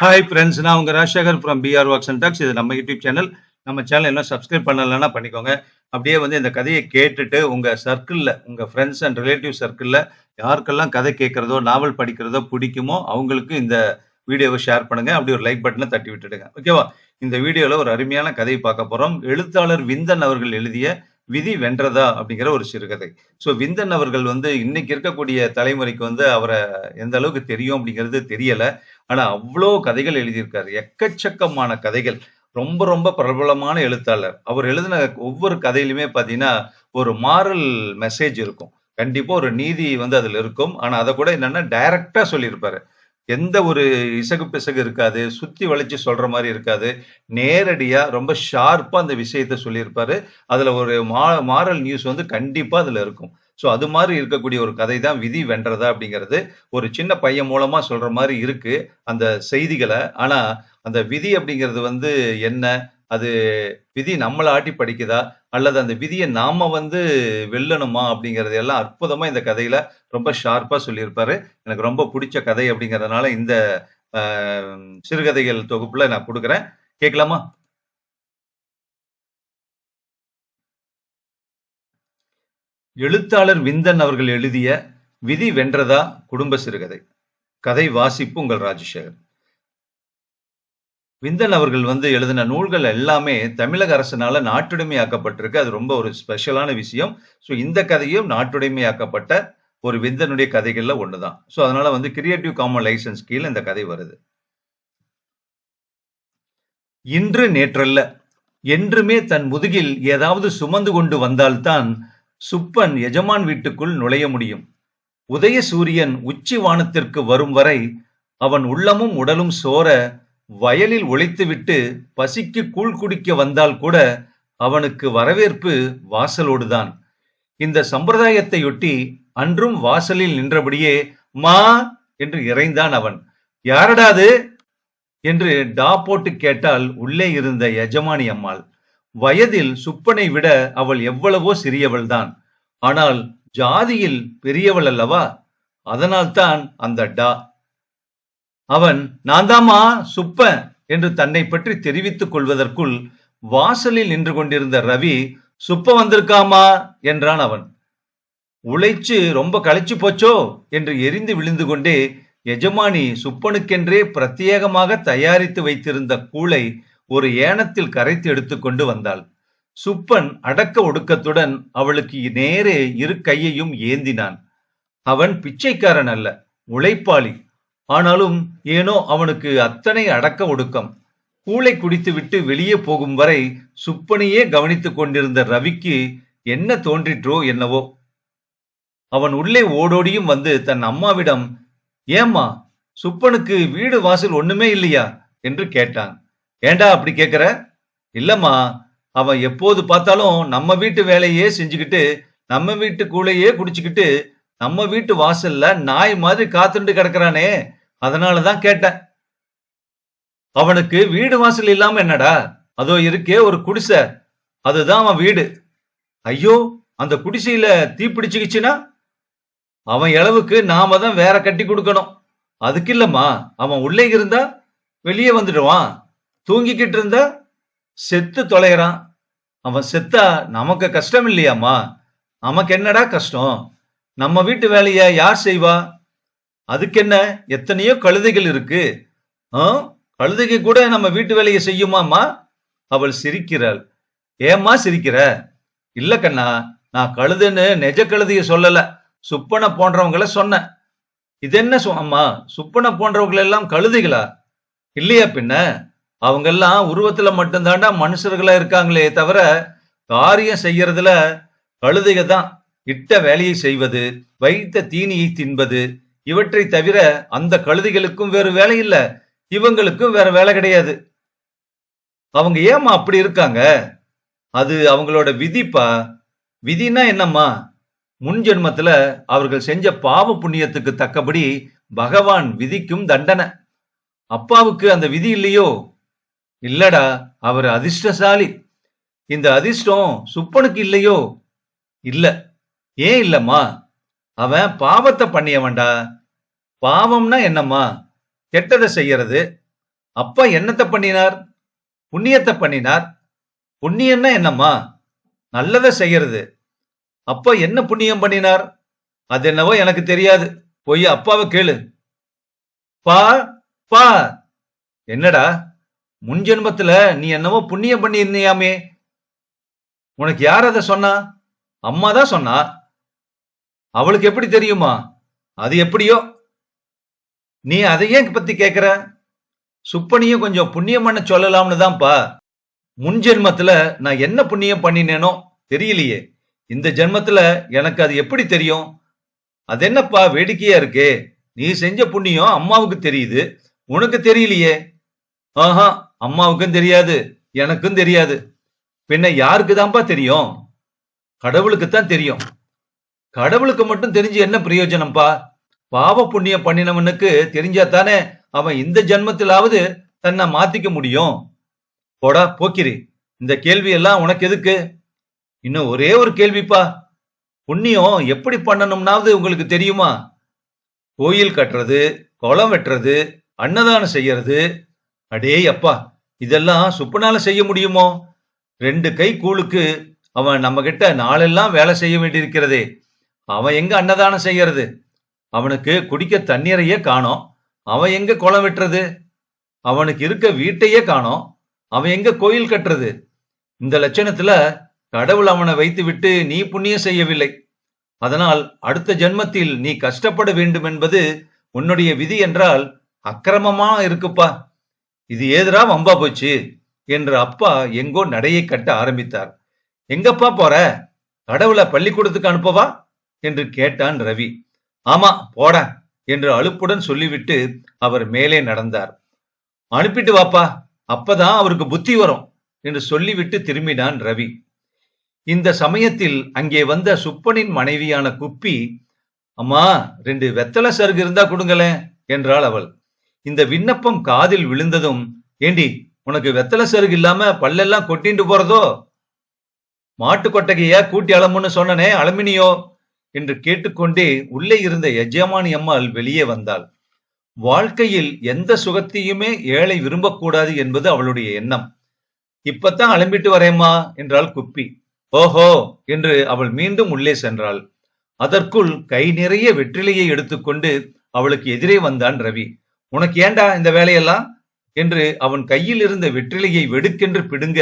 Hi friends நான் உங்கள் Rajasekar from PR works and talks இது நம்ம யூடியூப் சேனல் நம்ம சேனல் என்ன சப்ஸ்கிரைப் பண்ணலைன்னா பண்ணிக்கோங்க. அப்படியே வந்து இந்த கதையை கேட்டுட்டு உங்கள் சர்க்கிளில் உங்கள் ஃப்ரெண்ட்ஸ் அண்ட் ரிலேட்டிவ் சர்க்கிளில் யாருக்கெல்லாம் கதை கேட்குறதோ நாவல் படிக்கிறதோ பிடிக்குமோ அவங்களுக்கு இந்த வீடியோவை ஷேர் பண்ணுங்கள் அப்படி ஒரு லைக் பட்டனை தட்டி விட்டுடுங்க. ஓகேவா இந்த வீடியோவில் ஒரு அருமையான கதையை பார்க்க போகிறோம் எழுத்தாளர் விந்தன் அவர்கள் எழுதிய விதி வென்றதா அப்படிங்கிற ஒரு சிறுகதை. ஸோ விந்தன் அவர்கள் வந்து இன்னைக்கு இருக்கக்கூடிய தலைமுறைக்கு வந்து அவரை எந்த அளவுக்கு தெரியும் அப்படிங்கிறது தெரியல. ஆனா அவ்வளோ கதைகள் எழுதியிருக்காரு. எக்கச்சக்கமான கதைகள். ரொம்ப ரொம்ப பிரபலமான எழுத்தாளர். அவர் எழுதின ஒவ்வொரு கதையிலுமே பார்த்தீங்கன்னா ஒரு மாரல் மெசேஜ் இருக்கும். கண்டிப்பா ஒரு நீதி வந்து அதுல இருக்கும். ஆனா அதை கூட என்னன்னா டைரக்டா சொல்லியிருப்பாரு. எந்த ஒரு இசகு பிசகு இருக்காது சுத்தி வளைச்சு சொல்ற மாதிரி இருக்காது. நேரடியா ரொம்ப ஷார்ப்பா அந்த விஷயத்த சொல்லியிருப்பாரு. அதுல ஒரு மா மாரல் நியூஸ் வந்து கண்டிப்பா அதுல இருக்கும். ஸோ அது மாதிரி இருக்கக்கூடிய ஒரு கதை தான் விதி வென்றதா அப்படிங்கிறது ஒரு சின்ன பையன் மூலமா சொல்ற மாதிரி இருக்கு அந்த செய்திகளை. ஆனா அந்த விதி அப்படிங்கிறது வந்து என்ன? அது விதி நம்மளை ஆட்டி படிக்குதா? அல்லது அந்த விதியை நாம வந்து வெல்லணுமா அப்படிங்கறது எல்லாம் அற்புதமா இந்த கதையில ரொம்ப ஷார்ப்பா சொல்லியிருப்பாரு. எனக்கு ரொம்ப பிடிச்ச கதை அப்படிங்கறதுனால இந்த ஆஹ், சிறுகதைகள் தொகுப்புல நான் கொடுக்குறேன். கேட்கலாமா? எழுத்தாளர் விந்தன் அவர்கள் எழுதிய விதி வென்றதா குடும்ப சிறுகதை. கதை வாசிப்பு உங்கள் ராஜசேகர். விந்தன் அவர்கள் வந்து எழுதின நூல்கள் எல்லாமே தமிழக அரசினால நாட்டுடைமையாக்கப்பட்டிருக்கு. அது ரொம்ப ஒரு ஸ்பெஷலான விஷயம். ஸோ இந்த கதையும் நாட்டுடைமையாக்கப்பட்ட ஒரு விந்தனுடைய கதைகள்ல ஒண்ணுதான். ஸோ அதனால வந்து கிரியேட்டிவ் காமன் லைசன்ஸ் கீழே இந்த கதை வருது. இன்று நேற்றல்ல என்றுமே தன் முதுகில் ஏதாவது சுமந்து கொண்டு வந்தால்தான் சுப்பன் எஜமான் வீட்டுக்குள் நுழைய முடியும். உதய சூரியன் உச்சி வானத்திற்கு வரும் வரை அவன் உள்ளமும் உடலும் சோர வயலில் ஒளித்துவிட்டு பசிக்கு கூழ் குடிக்க வந்தால் கூட அவனுக்கு வரவேற்பு வாசலோடுதான். இந்த சம்பிரதாயத்தையொட்டி அன்றும் வாசலில் நின்றபடியே மா என்று இறைந்தான் அவன். யாரடாது என்று டா போட்டு கேட்டால் உள்ளே இருந்த எஜமானி அம்மாள். வயதில் சுப்பனை விட அவள் எவ்வளவோ சிறியவள்தான். ஆனால் ஜாதியில் பெரியவள் அல்லவா? அதனால்தான் அந்த டா அவன் நான்தாமா சுப்பன் என்று தன்னை பற்றி தெரிவித்துக் கொள்வதற்குள் வாசலில் நின்று கொண்டிருந்த ரவி சுப்ப வந்திருக்காமா என்றான் அவன். உழைச்சு ரொம்ப களைச்சு போச்சோ என்று எரிந்து விழுந்து கொண்டே எஜமானி சுப்பனுக்கென்றே பிரத்யேகமாக தயாரித்து வைத்திருந்த கூளை ஒரு ஏனத்தில் கரைத்து எடுத்துக்கொண்டு வந்தாள். சுப்பன் அடக்க ஒடுக்கத்துடன் அவளுக்கு நேரே இரு கையையும் ஏந்தினான். அவன் பிச்சைக்காரன் அல்ல உழைப்பாளி. ஆனாலும் ஏனோ அவனுக்கு அத்தனை அடக்க ஒடுக்கம். கூளை குடித்துவிட்டு வெளியே போகும் வரை சுப்பனையே கவனித்துக் கொண்டிருந்த ரவிக்கு என்ன தோன்றிற்றோ என்னவோ. அவன் உள்ளே ஓடோடியும் வந்து தன் அம்மாவிடம் ஏம்மா சுப்பனுக்கு வீடு வாசல் ஒண்ணுமே இல்லையா? என்று கேட்டான். ஏண்டா அப்படி கேக்குற? இல்லம்மா அவன் எப்போது பார்த்தாலும் நம்ம வீட்டு வேலையே செஞ்சுக்கிட்டு நம்ம வீட்டு கூலையே குடிச்சுக்கிட்டு நம்ம வீட்டு வாசல்ல நாய் மாதிரி காத்துண்டு கிடக்குறானே. அதனாலதான் கேட்டேன். அவனுக்கு வீடு வாசல் இல்லாம என்னடா? அதோ இருக்கே ஒரு குடிசை. அதுதான் அவன் வீடு. ஐயோ அந்த குடிசையில தீப்பிடிச்சுக்கிச்சுன்னா அவன் இளவுக்கு நாம தான் வேற கட்டி கொடுக்கணும். அதுக்கு இல்லம்மா அவன் உள்ளே இருந்தா வெளியே வந்துடுவான். தூங்கிக்கிட்டு இருந்தா செத்து தொலைகிறான். அவன் செத்தா நமக்கு கஷ்டம் இல்லையாம்மா? நமக்கு என்னடா கஷ்டம்? நம்ம வீட்டு வேலையை யார் செய்வா? அதுக்கு என்ன எத்தனையோ கழுதைகள் இருக்கு. ஆ? கழுதைக்கு கூட நம்ம வீட்டு வேலையை செய்யுமாம்மா? அவள் சிரிக்கிறாள். ஏம்மா சிரிக்கிற? இல்ல கண்ணா நான் கழுதுன்னு நெஜ கழுதைய சொல்லல. சுப்பனை போன்றவங்கள சொன்னேன். இது என்ன அம்மா சுப்பனை போன்றவங்க எல்லாம் கழுதைகளா? இல்லையா பின்ன? அவங்க எல்லாம் உருவத்துல மட்டும்தாண்டா மனுஷர்களா இருக்காங்களே தவிர காரியம் செய்யறதுல கழுதைக தான். இட்ட வேலையை செய்வது வைத்த தீனியை தின்பது இவற்றை தவிர அந்த கழுதைகளுக்கும் வேறு வேலை இல்ல. இவங்களுக்கும் வேற வேலை கிடையாது. அவங்க ஏம்மா அப்படி இருக்காங்க? அது அவங்களோட விதிப்பா? விதினா என்னம்மா? முன் ஜென்மத்துல அவர்கள் செஞ்ச பாவ புண்ணியத்துக்கு தக்கபடி பகவான் விதிக்கும் தண்டனை. அப்பாவுக்கு அந்த விதி இல்லையோ? இல்லடா அவர் அதிர்ஷ்டசாலி. இந்த அதிர்ஷ்டம் சுப்பனுக்கு இல்லையோ? இல்ல. ஏன் இல்லம்மா? அவன் பாவத்தை பண்ணியவன்டா. பாவம்னா என்னம்மா? கெட்டதை செய்யறது. அப்பா என்னத்தை பண்ணினார்? புண்ணியத்தை பண்ணினார். புண்ணியம்னா என்னம்மா? நல்லதை செய்யறது. அப்பா என்ன புண்ணியம் பண்ணினார்? அது என்னவோ எனக்கு தெரியாது. போய் அப்பாவை கேளு. பா பா. என்னடா? முன் ஜென்மத்துல நீ என்னவோ புண்ணியம் பண்ணியிருந்தியாமே. உனக்கு யார் அதை சொன்னா? அம்மா தான் சொன்னா. அவளுக்கு எப்படி தெரியுமா? அது எப்படியோ? நீ அதை ஏன் பத்தி கேக்குற? சுப்பனியும் கொஞ்சம் புண்ணியம் பண்ண சொல்லலாம்னு தான்ப்பா. முன் ஜென்மத்துல நான் என்ன புண்ணியம் பண்ணினேனோ தெரியலையே. இந்த ஜென்மத்துல எனக்கு அது எப்படி தெரியும்? அது என்னப்பா வேடிக்கையா இருக்கே? நீ செஞ்ச புண்ணியம் அம்மாவுக்கு தெரியுது. உனக்கு தெரியலையே? ஆஹா அம்மாவுக்கும் தெரியாது எனக்கும் தெரியாது. பின்ன யாருக்கு தான்ப்பா தெரியும்? கடவுளுக்கு தான் தெரியும். கடவுளுக்கு மட்டும் தெரிஞ்சு என்ன பிரயோஜனம்ப்பா? பாவ புண்ணியம் பண்ணினவனுக்கு தெரிஞ்சாத்தானே அவன் இந்த ஜென்மத்திலாவது தன்னை மாத்திக்க முடியும். போடா போக்கிரி. இந்த கேள்வி எல்லாம் உனக்கு எதுக்கு? இன்னும் ஒரே ஒரு கேள்விப்பா. புண்ணியம் எப்படி பண்ணணும்னாவது உங்களுக்கு தெரியுமா? கோயில் கட்டுறது குளம் வெட்டுறது அன்னதானம் செய்யறது. அடே அப்பா இதெல்லாம் சுப்பனால செய்ய முடியுமோ? ரெண்டு கை கூழுக்கு அவன் நம்ம கிட்ட நாளெல்லாம் வேலை செய்ய வேண்டியிருக்கிறதே. அவன் எங்க அன்னதானம் செய்யறது? அவனுக்கு குடிக்க தண்ணீரையே காணோம். அவன் எங்க குளம் வெட்டுறது? அவனுக்கு இருக்க வீட்டையே காணோம். அவன் எங்க கோயில் கட்டுறது? இந்த லட்சணத்துல கடவுள் அவனை வைத்து விட்டு நீ புண்ணியம் செய்யவில்லை. அதனால் அடுத்த ஜென்மத்தில் நீ கஷ்டப்பட வேண்டும் என்பது உன்னுடைய விதி என்றால் அக்கிரமமா இருக்குப்பா. இது ஏதுரா வம்பா போச்சு? என்று அப்பா எங்கோ நடையை கட்ட ஆரம்பித்தார். எங்கப்பா போற? கடவுளை பள்ளிக்கூடத்துக்கு அனுப்பவா? என்று கேட்டான் ரவி. ஆமா போட என்று அலுப்புடன் சொல்லிவிட்டு அவர் மேலே நடந்தார். அனுப்பிட்டு வாப்பா அப்பதான் அவருக்கு புத்தி வரும் என்று சொல்லிவிட்டு திரும்பினான் ரவி. இந்த சமயத்தில் அங்கே வந்த சுப்பனின் மனைவியான குப்பி அம்மா ரெண்டு வெத்தலை சருகு இருந்தா கொடுங்களேன் என்றாள் அவள். இந்த விண்ணப்பம் காதில் விழுந்ததும் ஏண்டி உனக்கு வெத்தலை சருகு இல்லாம பல்லெல்லாம் கொட்டிண்டு போறதோ? மாட்டு கொட்டகைய கூட்டி அளமுன்னு சொன்னனே அலமினியோ என்று கேட்டுக்கொண்டே உள்ளே இருந்த எஜமானி அம்மாள் வெளியே வந்தாள். வாழ்க்கையில் எந்த சுகத்தையுமே ஏழை விரும்பக்கூடாது என்பது அவளுடைய எண்ணம். இப்பத்தான் அலம்பிட்டு வரேம்மா என்றாள் குப்பி. ஓஹோ என்று அவள் மீண்டும் உள்ளே சென்றாள். அதற்குள் கை நிறைய வெற்றிலையை எடுத்துக்கொண்டு அவளுக்கு எதிரே வந்தான் ரவி. உனக்கு ஏண்டா இந்த வேலையெல்லாம்? என்று அவன் கையில் இருந்த வெற்றிலையை வெடுக்கென்று பிடுங்க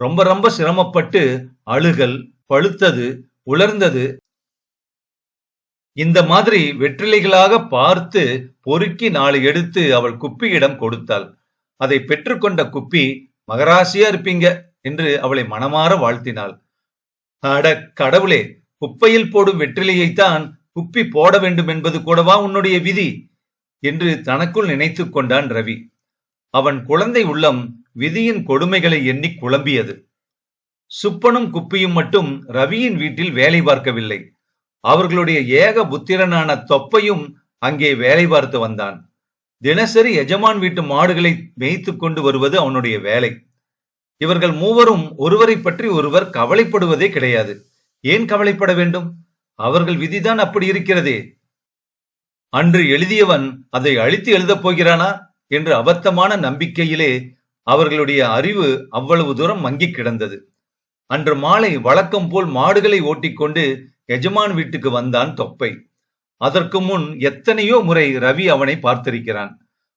ரொம்ப ரொம்ப சிரமப்பட்டு அழுகல் பழுத்தது உலர்ந்தது இந்த மாதிரி வெற்றிலைகளாக பார்த்து பொறுக்கி நாலு எடுத்து அவள் குப்பியிடம் கொடுத்தாள். அதை பெற்றுக்கொண்ட குப்பி மகராசியா இருப்பீங்க என்று அவளை மனமாற வாழ்த்தினாள். அட கடவுளே குப்பையில் போடும் வெற்றிலையைத்தான் குப்பி போட வேண்டும் என்பது கூடவா உன்னுடைய விதி? என்று தனக்குள் நினைத்துக் கொண்டான் ரவி. அவன் குழந்தை உள்ளம் விதியின் கொடுமைகளை எண்ணி குழம்பியது. சுப்பனும் குப்பியும் மட்டும் ரவியின் வீட்டில் வேலை பார்க்கவில்லை. அவர்களுடைய ஏக புத்திரனான தொப்பையும் அங்கே வேலை பார்த்து வந்தான். தினசரி எஜமான் வீட்டு மாடுகளை மேய்த்து கொண்டு வருவது அவனுடைய வேலை. இவர்கள் மூவரும் ஒருவரை பற்றி ஒருவர் கவலைப்படுவதே கிடையாது. ஏன் கவலைப்பட வேண்டும்? அவர்கள் விதிதான் அப்படி இருக்கிறதே. அன்று எழுதியவன் அதை அழித்து எழுதப் போகிறானா என்று அபத்தமான நம்பிக்கையிலே அவர்களுடைய அறிவு அவ்வளவு தூரம் மங்கி கிடந்தது. அன்று மாலை வழக்கம் போல் மாடுகளை ஓட்டிக்கொண்டு எஜமான் வீட்டுக்கு வந்தான் தொப்பை. அதற்கு முன் எத்தனையோ முறை ரவி அவனை பார்த்திருக்கிறான்.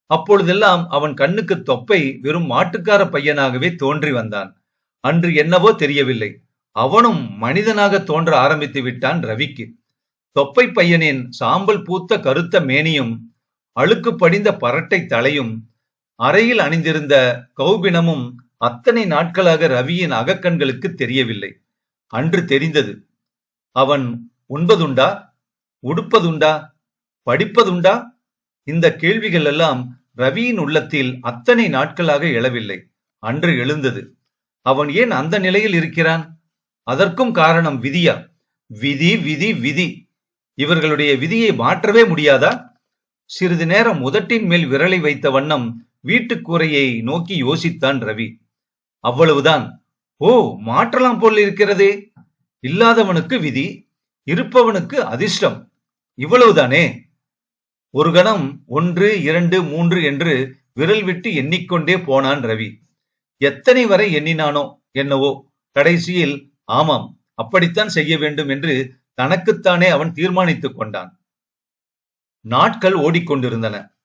அப்பொழுதெல்லாம் அவன் கண்ணுக்கு தொப்பை வெறும் மாட்டுக்கார பையனாகவே தோன்றி வந்தான். அன்று என்னவோ தெரியவில்லை. அவனும் மனிதனாக தோன்ற ஆரம்பித்து விட்டான் ரவிக்கு. தொப்பை பையனின் சாம்பல் பூத்த கருத்த மேனியும் அழுக்கு படிந்த பரட்டை தலையும் அறையில் அணிந்திருந்த கௌபினமும் அத்தனை நாட்களாக ரவியின் அகக்கண்களுக்கு தெரியவில்லை. அன்று தெரிந்தது அவன் உண்பதுண்டா? உடுப்பதுண்டா? படிப்பதுண்டா? இந்த கேள்விகள் எல்லாம் ரவியின் உள்ளத்தில் அத்தனை நாட்களாக எழவில்லை. அன்று எழுந்தது. அவன் ஏன் அந்த நிலையில் இருக்கிறான்? அதற்கும் காரணம் விதியா? விதி விதி விதி. இவர்களுடைய விதியை மாற்றவே முடியாதா? சிறிது நேரம் உதட்டின் மேல் விரலை வைத்த வண்ணம் வீட்டுக்கூரையை நோக்கி யோசித்தான் ரவி. அவ்வளவுதான். ஓ மாற்றலாம் போல் இருக்கிறதே. இல்லாதவனுக்கு விதி இருப்பவனுக்கு அதிர்ஷ்டம். இவ்வளவுதானே? ஒரு கணம் ஒன்று இரண்டு மூன்று என்று விரல் விட்டு எண்ணிக்கொண்டே போனான் ரவி. எத்தனை வரை எண்ணினானோ என்னவோ கடைசியில் ஆமாம் அப்படித்தான் செய்ய வேண்டும் என்று தனக்குத்தானே அவன் தீர்மானித்துக் கொண்டான். நாட்கள் ஓடிக்கொண்டிருந்தன.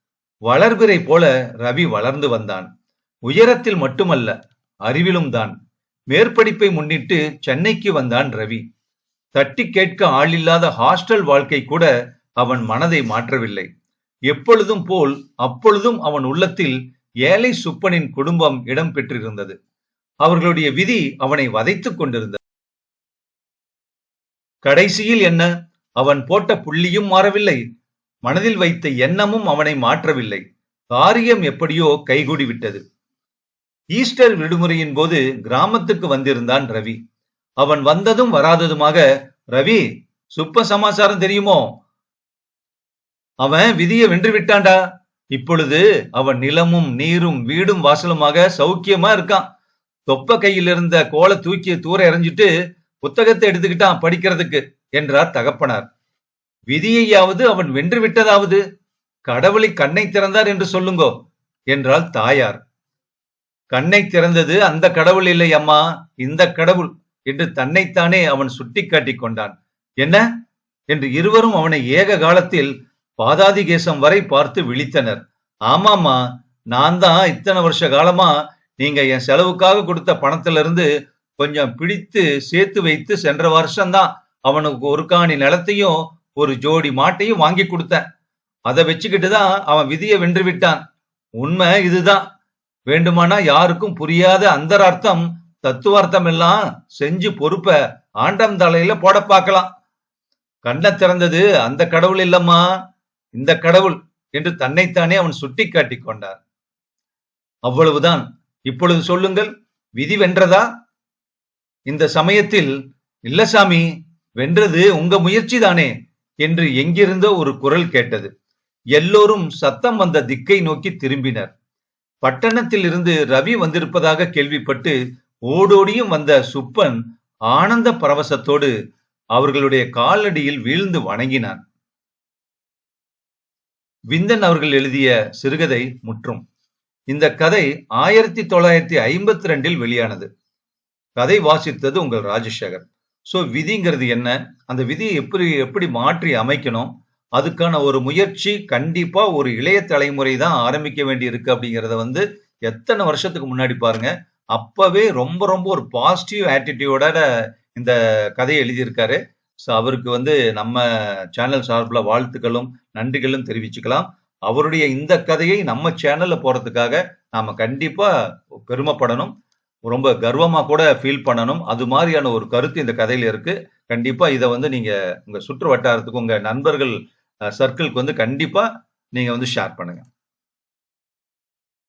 வளர்பிறை போல ரவி வளர்ந்து வந்தான். உயரத்தில் மட்டுமல்ல அறிவிலும் தான். மேற்படிப்பை முன்னிட்டு சென்னைக்கு வந்தான் ரவி. தட்டி கேட்க ஆளில்லாத ஹாஸ்டல் வாழ்க்கை கூட அவன் மனதை மாற்றவில்லை. எப்பொழுதும் போல் அப்பொழுதும் அவன் உள்ளத்தில் ஏழை சுப்பனின் குடும்பம் இடம் பெற்றிருந்தது. அவர்களுடைய விதி அவனை வதைத்துக் கொண்டிருந்தது. கடைசியில் என்ன? அவன் போட்ட புள்ளியும் மாறவில்லை. மனதில் வைத்த எண்ணமும் அவனை மாற்றவில்லை. காரியம் எப்படியோ கைகூடி விட்டது ஈஸ்டர் விடுமுறையின் போது கிராமத்துக்கு வந்திருந்தான் ரவி. அவன் வந்ததும் வராததுமாக ரவி சுப்ப சமாசாரம் தெரியுமோ? அவன் விதியை வென்று விட்டான்டா. இப்பொழுது அவன் நிலமும் நீரும் வீடும் வாசலுமாக சௌக்கியமா இருக்கான். தொப்ப கையில் இருந்த கோலை தூக்கி தூர எறிஞ்சிட்டு புத்தகத்தை எடுத்துக்கிட்டான் படிக்கிறதுக்கு என்றார் தகப்பனார். விதியையாவது அவன் வென்று விட்டதாவது? கடவுளை கண்ணை திறந்தார் என்று சொல்லுங்கோ என்றாள் தாயார். கண்ணை திறந்தது அந்த கடவுள் இல்லை அம்மா. இந்த கடவுள் என்று தன்னைத்தானே அவன் சுட்டி காட்டிக் கொண்டான். என்ன? என்று இருவரும் அவனை ஏக காலத்தில் பாதாதிகேசம் வரை பார்த்து விழித்தனர். ஆமாமா நான் தான் இத்தனை வருஷ காலமா நீங்க என் செலவுக்காக கொடுத்த பணத்துல இருந்து கொஞ்சம் பிடித்து சேர்த்து வைத்து சென்ற வருஷம்தான் அவனுக்கு ஒரு காணி நிலத்தையும் ஒரு ஜோடி மாட்டையும் வாங்கி கொடுத்தேன். அதை வச்சுக்கிட்டு தான் அவன் விதியை வென்று விட்டான். உண்மை இதுதான். வேண்டுமானா யாருக்கும் புரியாத அந்தரார்த்தம் தத்துவார்த்தம் எல்லாம் செஞ்சு பொறுப்ப ஆண்டம் தலையில போட பார்க்கலாம். கண்ண திறந்தது அந்த கடவுள் இல்லம்மா இந்த கடவுள் என்று தன்னைத்தானே அவன் சுட்டி காட்டி கொண்டார் அவ்வளவுதான். இப்பொழுது சொல்லுங்கள் விதி வென்றதா? இந்த சமயத்தில் இல்ல சாமி வென்றது உங்க முயற்சி தானே என்று எங்கிருந்தோ ஒரு குரல் கேட்டது. எல்லோரும் சத்தம் வந்த திக்கை நோக்கி திரும்பினர். பட்டணத்தில் இருந்து ரவி வந்திருப்பதாக கேள்விப்பட்டு ஓடோடியும் வந்த சுப்பன் ஆனந்த பரவசத்தோடு அவர்களுடைய காலடியில் வீழ்ந்து வணங்கினான். விந்தன் அவர்கள் எழுதிய சிறுகதை முற்றும். இந்த கதை ஆயிரத்தி தொள்ளாயிரத்தி ஐம்பத்தி ரெண்டில் வெளியானது. கதை வாசித்தது உங்கள் ராஜசேகர். சோ விதிங்கிறது என்ன? அந்த விதியை எப்படி எப்படி மாற்றி அமைக்கணும்? அதுக்கான ஒரு முயற்சி கண்டிப்பா ஒரு இளைய தலைமுறை தான் ஆரம்பிக்க வேண்டி இருக்கு அப்படிங்கிறத வந்து எத்தனை வருஷத்துக்கு முன்னாடி பாருங்க. அப்பவே ரொம்ப ரொம்ப ஒரு பாசிட்டிவ் ஆட்டிடியூட இந்த கதையை எழுதியிருக்காரு. ஸோ அவருக்கு வந்து நம்ம சேனல் சார்பில் வாழ்த்துக்களும் நன்றிகளும் தெரிவிச்சுக்கலாம். அவருடைய இந்த கதையை நம்ம சேனல்ல போறதுக்காக நாம கண்டிப்பா பெருமைப்படணும். ரொம்ப கர்வமா கூட ஃபீல் பண்ணணும். அது மாதிரியான ஒரு கருத்து இந்த கதையில இருக்கு. கண்டிப்பா இதை வந்து நீங்க உங்க சுற்று வட்டாரத்துக்கு உங்க நண்பர்கள் சர்க்கிள்க்கு வந்து கண்டிப்பா நீங்க வந்து ஷேர் பண்ணுங்க.